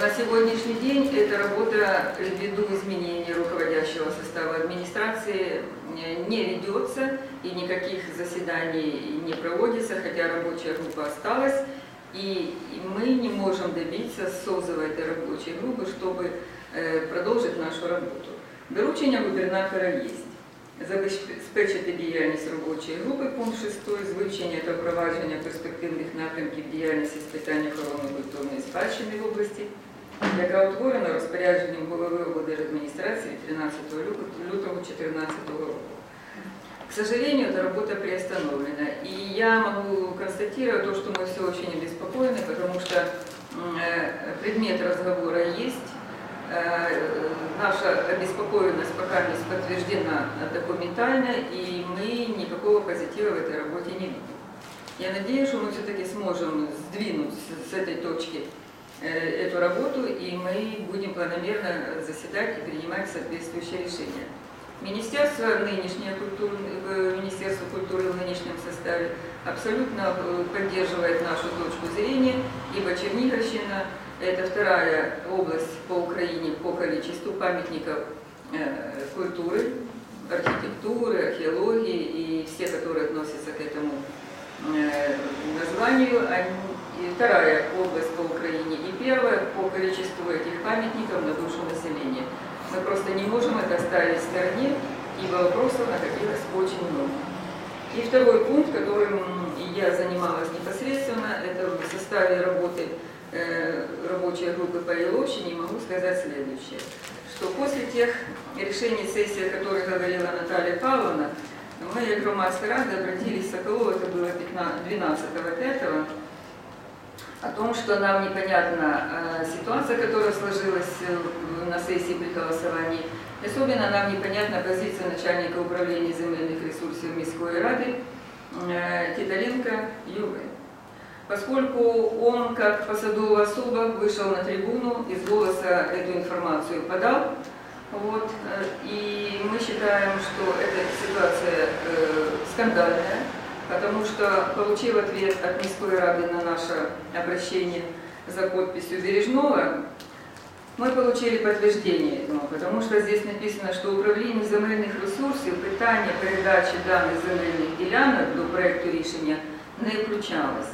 На сегодняшний день эта работа ввиду изменения руководящего состава администрации э, не ведется и никаких заседаний не проводится, хотя рабочая группа осталась. И мы не можем добиться созыва этой рабочей группы, чтобы э, продовжити нашу роботу. Доручення губернатора є Забезпечити діяльність робочої групи, пункт 6, з вивчення та впровадження перспективних напрямків діяльності з питань охорони культурної спадщини в області, яка утворена розпорядженням голови облдержадміністрації 13 лютого 2014 року. К сожалению, эта работа приостановлена. И я могу констатировать то, что мы все очень обеспокоены, потому что э, предмет разговора есть, Э, наша обеспокоенность пока не подтверждена документально, и мы никакого позитива в этой работе не видим. Я надеюсь, что мы все-таки сможем сдвинуть с этой точки э, эту работу, и мы будем планомерно заседать и принимать соответствующие решения. Министерство, нынешнее культуры, э, Министерство культуры абсолютно поддерживает нашу точку зрения, ибо Черниговщина это вторая область по Украине по количеству памятников э, культуры, архитектуры, археологии и все, которые относятся к этому э, названию. Они, вторая область по Украине и первая по количеству этих памятников на душу населения. Мы просто не можем это оставить в стороне, ибо вопросов накопилось очень много. И второй пункт, которым я занималась непосредственно, это в составе работы Э, рабочей группы по Еловщине могу сказать следующее, что после тех решений сессии, о которых говорила Наталья Павловна, мы, как громадская рада, обратились к Соколову, это было 12.05, о том, что нам непонятна э, ситуация, которая сложилась э, на сессии при голосовании. Особенно нам непонятна позиция начальника управления земельных ресурсов Мирской Рады Титаленко Юры поскольку он, как посадовая особа, вышел на трибуну, из голоса эту информацию подал. Вот, э, и мы считаем, что эта ситуация э, скандальная, потому что, получив ответ от Мирской Рады на наше обращение за подписью Бережного, мы получили подтверждение этому, потому что здесь написано, что управление земельных ресурсов, питання передачи данных земельных делянок до проекту решения не включалось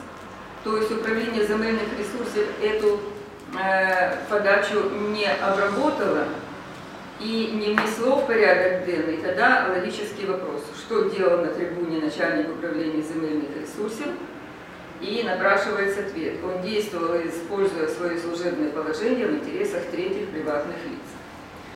то есть управление земельных ресурсов эту э, подачу не обработало и не внесло в порядок денный, тогда логический вопрос, что делал на трибуне начальник управления земельных ресурсов, и напрашивается ответ. Он действовал, используя свое служебное положение в интересах третьих приватных лиц.